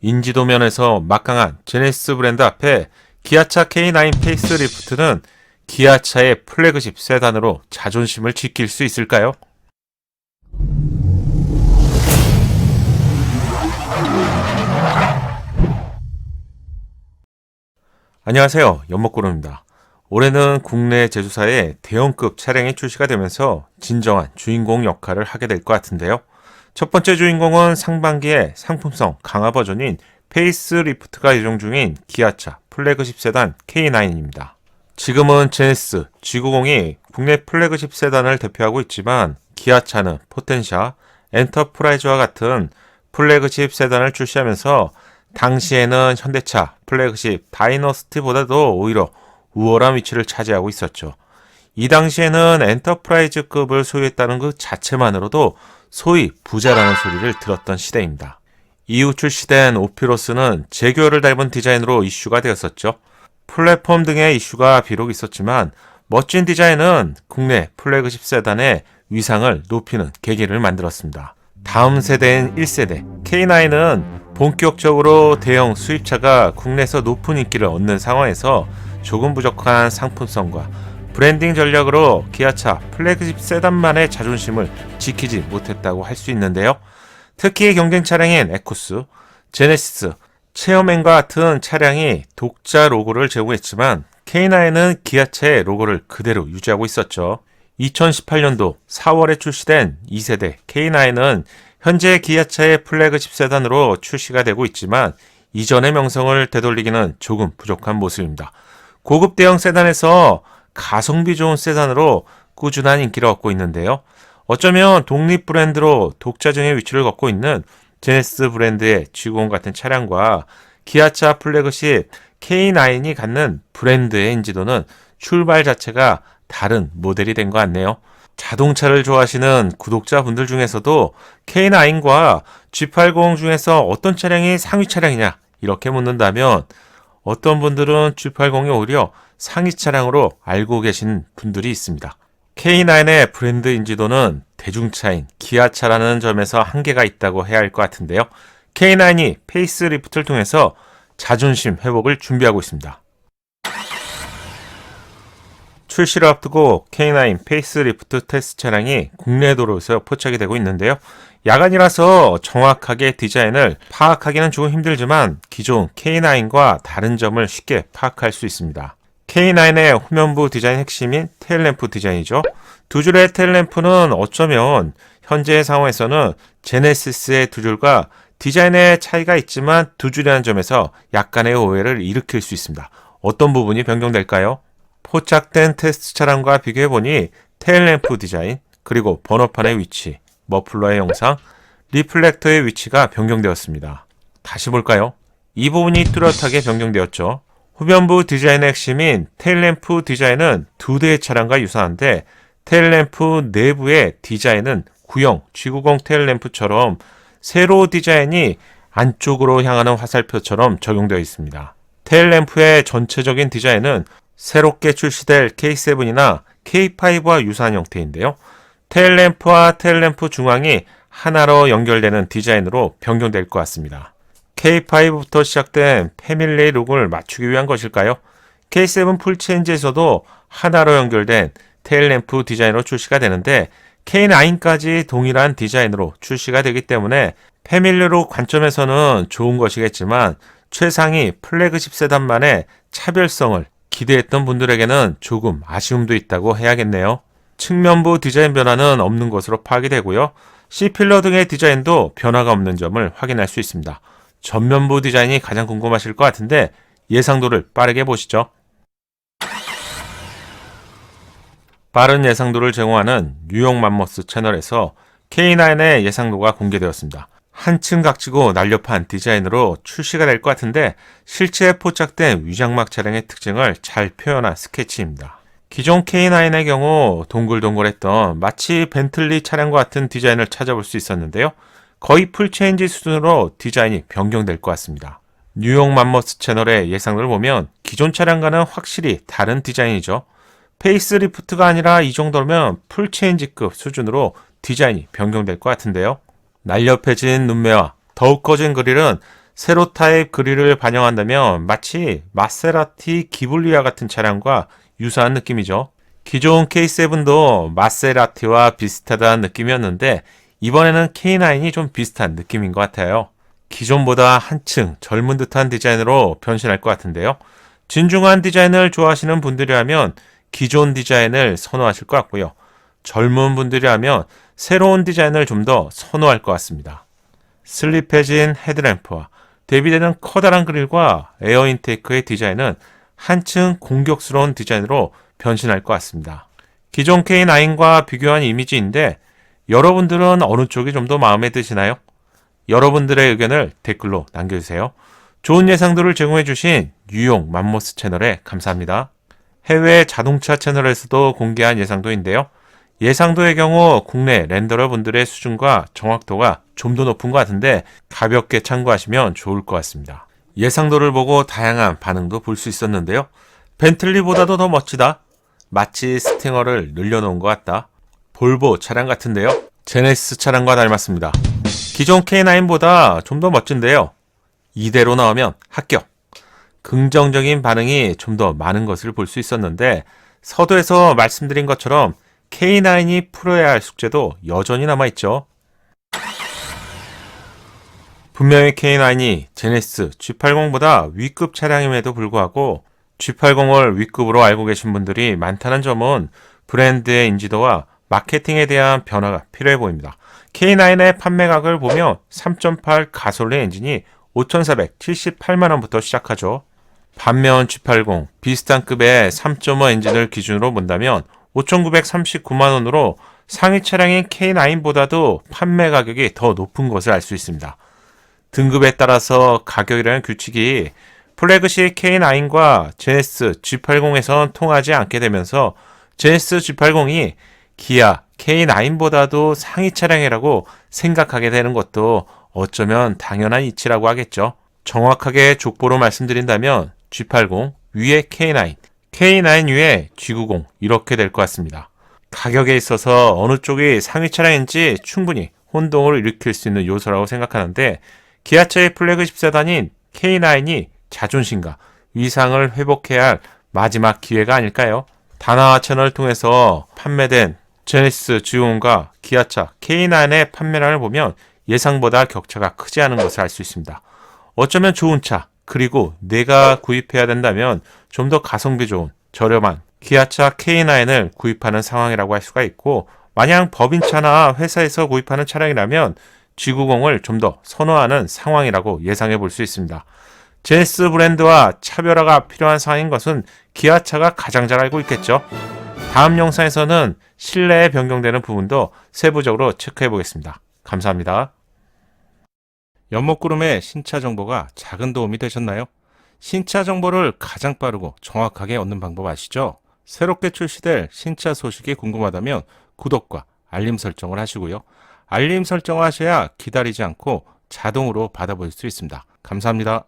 인지도 면에서 막강한 제네시스 브랜드 앞에 기아차 K9 페이스리프트는 기아차의 플래그십 세단으로 자존심을 지킬 수 있을까요? 안녕하세요. 연목구름입니다. 올해는 국내 제조사의 대형급 차량이 출시가 되면서 진정한 주인공 역할을 하게 될 것 같은데요. 첫 번째 주인공은 상반기에 상품성 강화 버전인 페이스 리프트가 예정 중인 기아차 플래그십 세단 K9입니다. 지금은 제네시스 G90이 국내 플래그십 세단을 대표하고 있지만 기아차는 포텐샤, 엔터프라이즈와 같은 플래그십 세단을 출시하면서 당시에는 현대차 플래그십 다이너스티보다도 오히려 우월한 위치를 차지하고 있었죠. 이 당시에는 엔터프라이즈급을 소유했다는 그 자체만으로도 소위 부자라는 소리를 들었던 시대입니다. 이후 출시된 오피로스는 제교를 닮은 디자인으로 이슈가 되었었죠. 플랫폼 등의 이슈가 비록 있었지만 멋진 디자인은 국내 플래그십 세단의 위상을 높이는 계기를 만들었습니다. 다음 세대인 1세대 K9은 본격적으로 대형 수입차가 국내에서 높은 인기를 얻는 상황에서 조금 부족한 상품성과 브랜딩 전략으로 기아차 플래그십 세단만의 자존심을 지키지 못했다고 할 수 있는데요. 특히 경쟁 차량인 에쿠스, 제네시스, 체어맨과 같은 차량이 독자 로고를 제공했지만 K9은 기아차의 로고를 그대로 유지하고 있었죠. 2018년도 4월에 출시된 2세대 K9은 현재 기아차의 플래그십 세단으로 출시가 되고 있지만 이전의 명성을 되돌리기는 조금 부족한 모습입니다. 고급 대형 세단에서 가성비 좋은 세단으로 꾸준한 인기를 얻고 있는데요. 어쩌면 독립 브랜드로 독자적인 위치를 걷고 있는 제네시스 브랜드의 G90 같은 차량과 기아차 플래그십 K9이 갖는 브랜드의 인지도는 출발 자체가 다른 모델이 된 것 같네요. 자동차를 좋아하시는 구독자분들 중에서도 K9과 G80 중에서 어떤 차량이 상위 차량이냐 이렇게 묻는다면 어떤 분들은 G80이 오히려 상위 차량으로 알고 계신 분들이 있습니다. K9의 브랜드 인지도는 대중차인 기아차라는 점에서 한계가 있다고 해야 할 것 같은데요. K9이 페이스리프트를 통해서 자존심 회복을 준비하고 있습니다. 출시를 앞두고 K9 페이스리프트 테스트 차량이 국내 도로에서 포착이 되고 있는데요. 야간이라서 정확하게 디자인을 파악하기는 조금 힘들지만 기존 K9과 다른 점을 쉽게 파악할 수 있습니다. K9의 후면부 디자인 핵심인 테일램프 디자인이죠. 두 줄의 테일램프는 어쩌면 현재 상황에서는 제네시스의 두 줄과 디자인의 차이가 있지만 두 줄이라는 점에서 약간의 오해를 일으킬 수 있습니다. 어떤 부분이 변경될까요? 포착된 테스트 차량과 비교해보니 테일램프 디자인, 그리고 번호판의 위치, 머플러의 영상, 리플렉터의 위치가 변경되었습니다. 다시 볼까요? 이 부분이 뚜렷하게 변경되었죠. 후면부 디자인의 핵심인 테일램프 디자인은 두 대의 차량과 유사한데 테일램프 내부의 디자인은 구형 G90 테일램프처럼 세로 디자인이 안쪽으로 향하는 화살표처럼 적용되어 있습니다. 테일램프의 전체적인 디자인은 새롭게 출시될 K7이나 K5와 유사한 형태인데요. 테일램프와 테일램프 중앙이 하나로 연결되는 디자인으로 변경될 것 같습니다. K5부터 시작된 패밀리 룩을 맞추기 위한 것일까요? K7 풀체인지에서도 하나로 연결된 테일램프 디자인으로 출시가 되는데 K9까지 동일한 디자인으로 출시가 되기 때문에 패밀리룩 관점에서는 좋은 것이겠지만 최상위 플래그십 세단만의 차별성을 기대했던 분들에게는 조금 아쉬움도 있다고 해야겠네요. 측면부 디자인 변화는 없는 것으로 파악이 되고요. C필러 등의 디자인도 변화가 없는 점을 확인할 수 있습니다. 전면부 디자인이 가장 궁금하실 것 같은데 예상도를 빠르게 보시죠. 빠른 예상도를 제공하는 뉴욕 맘머스 채널에서 K9의 예상도가 공개되었습니다. 한층 각지고 날렵한 디자인으로 출시가 될 것 같은데 실제 포착된 위장막 차량의 특징을 잘 표현한 스케치입니다. 기존 K9의 경우 동글동글했던 마치 벤틀리 차량과 같은 디자인을 찾아볼 수 있었는데요. 거의 풀체인지 수준으로 디자인이 변경될 것 같습니다. 뉴욕 맘머스 채널의 예상을 보면 기존 차량과는 확실히 다른 디자인이죠. 페이스리프트가 아니라 이 정도면 풀체인지급 수준으로 디자인이 변경될 것 같은데요. 날렵해진 눈매와 더욱 커진 그릴은 세로 타입 그릴을 반영한다면 마치 마세라티 기블리아 같은 차량과 유사한 느낌이죠. 기존 K7도 마세라티와 비슷하다는 느낌이었는데 이번에는 K9이 좀 비슷한 느낌인 것 같아요. 기존보다 한층 젊은 듯한 디자인으로 변신할 것 같은데요. 진중한 디자인을 좋아하시는 분들이라면 기존 디자인을 선호하실 것 같고요. 젊은 분들이라면 새로운 디자인을 좀 더 선호할 것 같습니다. 슬립해진 헤드램프와 대비되는 커다란 그릴과 에어 인테이크의 디자인은 한층 공격스러운 디자인으로 변신할 것 같습니다. 기존 K9과 비교한 이미지인데 여러분들은 어느 쪽이 좀 더 마음에 드시나요? 여러분들의 의견을 댓글로 남겨주세요. 좋은 예상도를 제공해주신 뉴용 맘모스 채널에 감사합니다. 해외 자동차 채널에서도 공개한 예상도인데요. 예상도의 경우 국내 렌더러 분들의 수준과 정확도가 좀 더 높은 것 같은데 가볍게 참고하시면 좋을 것 같습니다. 예상도를 보고 다양한 반응도 볼 수 있었는데요. 벤틀리보다도 더 멋지다. 마치 스팅어를 늘려놓은 것 같다. 볼보 차량 같은데요. 제네시스 차량과 닮았습니다. 기존 K9보다 좀 더 멋진데요. 이대로 나오면 합격. 긍정적인 반응이 좀 더 많은 것을 볼 수 있었는데 서두에서 말씀드린 것처럼 K9이 풀어야 할 숙제도 여전히 남아있죠. 분명히 K9이 제네시스 G80보다 위급 차량임에도 불구하고 G80을 위급으로 알고 계신 분들이 많다는 점은 브랜드의 인지도와 마케팅에 대한 변화가 필요해 보입니다. K9의 판매額을 보면 3.8 가솔린 엔진이 5,478만 원부터 시작하죠. 반면 G80 비슷한 급의 3.5 엔진을 기준으로 본다면 5,939만 원으로 상위 차량인 K9보다도 판매 가격이 더 높은 것을 알 수 있습니다. 등급에 따라서 가격이라는 규칙이 플래그십 K9과 제네스 G80에선 통하지 않게 되면서 제네스 G80이 기아 K9보다도 상위 차량이라고 생각하게 되는 것도 어쩌면 당연한 이치라고 하겠죠. 정확하게 족보로 말씀드린다면 G80 위에 K9, K9 위에 G90 이렇게 될 것 같습니다. 가격에 있어서 어느 쪽이 상위 차량인지 충분히 혼동을 일으킬 수 있는 요소라고 생각하는데 기아차의 플래그십 세단인 K9이 자존심과 위상을 회복해야 할 마지막 기회가 아닐까요? 다나와 채널 통해서 판매된 제네시스 G5과 기아차 K9의 판매량을 보면 예상보다 격차가 크지 않은 것을 알 수 있습니다. 어쩌면 좋은 차, 그리고 내가 구입해야 된다면 좀 더 가성비 좋은 저렴한 기아차 K9을 구입하는 상황이라고 할 수가 있고 만약 법인차나 회사에서 구입하는 차량이라면 G90을 좀 더 선호하는 상황이라고 예상해 볼 수 있습니다. 제네스 브랜드와 차별화가 필요한 상황인 것은 기아차가 가장 잘 알고 있겠죠. 다음 영상에서는 실내에 변경되는 부분도 세부적으로 체크해 보겠습니다. 감사합니다. 연목구름의 신차 정보가 작은 도움이 되셨나요? 신차 정보를 가장 빠르고 정확하게 얻는 방법 아시죠? 새롭게 출시될 신차 소식이 궁금하다면 구독과 알림 설정을 하시고요. 알림 설정을 하셔야 기다리지 않고 자동으로 받아볼 수 있습니다. 감사합니다.